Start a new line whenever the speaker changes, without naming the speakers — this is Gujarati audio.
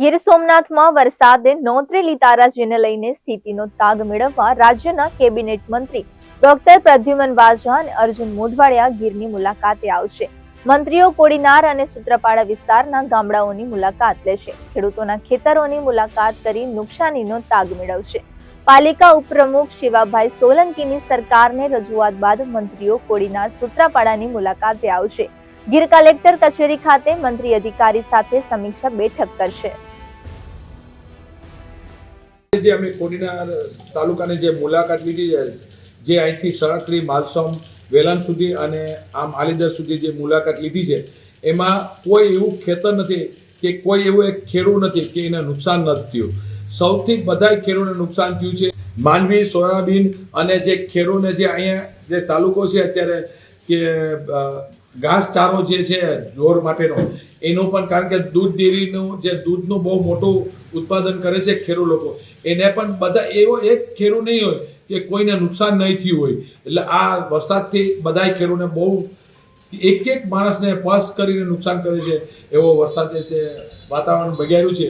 ગીર સોમનાથમાં વરસાદે નોતરેલી તારાજીને લઈને સ્થિતિનો તાગ મેળવવા રાજ્યના કેબિનેટ મંત્રી ડોક્ટર પ્રદ્યુમન વાઝા અને અર્જુન મોઢવાડિયા ગીરની મુલાકાતે આવશે. મંત્રીઓ કોડીનાર અને સૂત્રપાડા વિસ્તારના ગામડાઓની મુલાકાત લેશે. ખેડૂતોના ખેતરોની મુલાકાત કરી નુકસાનીનો તાગ મેળવશે. પાલિકા ઉપપ્રમુખ શિવાભાઈ સોલંકીની સરકારને રજૂઆત બાદ મંત્રીઓ કોડીનાર સૂત્રાપાડાની મુલાકાતે આવશે. ગીર કલેક્ટર કચેરી ખાતે મંત્રી અધિકારી સાથે સમીક્ષા બેઠક કરશે.
જે અમે કોડીનાર તાલુકાની જે મુલાકાત લીધી છે, જે અહીંથી સળત્રી માલસોમ વેલણ સુધી અને આમ આલીદર સુધી જે મુલાકાત લીધી છે, એમાં કોઈ એવું ખેતર નથી કે કોઈ એવું એક ખેડૂત નથી કે એને નુકસાન નથી થયું. સૌથી બધા ખેડૂતને નુકસાન થયું છે માંડવી સોયાબીન અને જે ખેડૂતને જે અહીંયા જે તાલુકો છે અત્યારે કે ઘાસચારો જે છે ઢોર માટેનો એનું પણ કારણ કે દૂધ ડેરીનું જે દૂધનું બહુ મોટું ઉત્પાદન કરે છે ખેડૂત લોકો, એને પણ બધા એવો એક ખેડૂત નહીં હોય કે કોઈને નુકસાન નહીં થયું હોય. એટલે આ વરસાદથી બધાય ખેડૂતને બહુ એક એક માણસને પસ કરીને નુકસાન કરે છે, એવો વરસાદ જે છે વાતાવરણ બગાડ્યું છે.